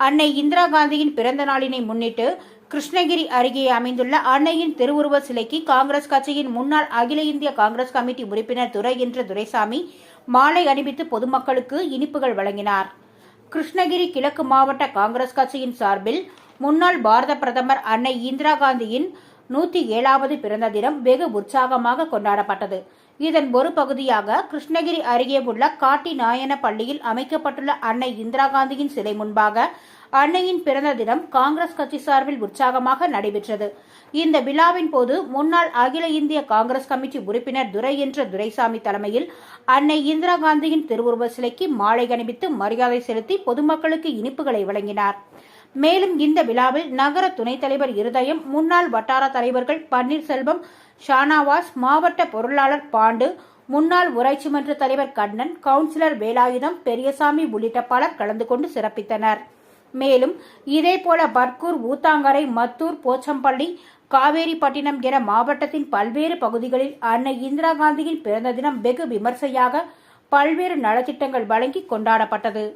அன்னை இந்திரா காந்தியின் பிறந்த நாளினை முன்னிட்டு கிருஷ்ணகிரி அருகே அமைந்துள்ள அன்னையின் திருவுருவ சிலைக்கு காங்கிரஸ் கட்சியின் முன்னாள் அகில இந்திய காங்கிரஸ் கமிட்டி உறுப்பினர் துரை என்ற துரைசாமி மாலை அணிவித்து பொதுமக்களுக்கு இனிப்புகள் வழங்கினார். கிருஷ்ணகிரி கிழக்கு மாவட்ட காங்கிரஸ் கட்சியின் சார்பில் முன்னாள் பாரத பிரதமர் அன்னை இந்திரா காந்தியின் நூற்றி ஏழாவது பிறந்த தினம் வெகு உற்சாகமாக கொண்டாடப்பட்டது. இதன் ஒரு பகுதியாக கிருஷ்ணகிரி அருகே உள்ள காட்டி நாயன பள்ளியில் அமைக்கப்பட்டுள்ள அன்னை இந்திரா காந்தியின் சிலை முன்பாக அன்னையின் பிறந்த தினம் காங்கிரஸ் கட்சி சார்பில் உற்சாகமாக நடைபெற்றது. இந்த விழாவின் போது முன்னாள் அகில இந்திய காங்கிரஸ் கமிட்டி உறுப்பினர் துரை என்ற துரைசாமி தலைமையில் அன்னை இந்திரா காந்தியின் திருவுருவ சிலைக்கு மாலை அணிவித்து மரியாதை செலுத்தி பொதுமக்களுக்கு இனிப்புகளை வழங்கினார். மேலும் இந்த விழாவில் நகர துணைத் தலைவர் இருதயம் முன்னாள் வட்டார தலைவர்கள் பன்னீர்செல்வம் ஷானாவாஸ் மாவட்ட பொருளாளர் பாண்டு முன்னாள் ஊராட்சி மன்ற தலைவர் கண்ணன் கவுன்சிலர் வேலாயுதம் பெரியசாமி உள்ளிட்ட பலர் கலந்து கொண்டு சிறப்பித்தனர். மேலும் இதேபோல பர்கூர் ஊத்தாங்கரை மத்தூர் போச்சம்பள்ளி காவேரிப்பட்டினம் என மாவட்டத்தின் பல்வேறு பகுதிகளில் அன்னை இந்திரா காந்தியின் பிறந்த தினம் வெகு விமர்சையாக பல்வேறு நலத்திட்டங்கள் வழங்கி கொண்டாடப்பட்டது.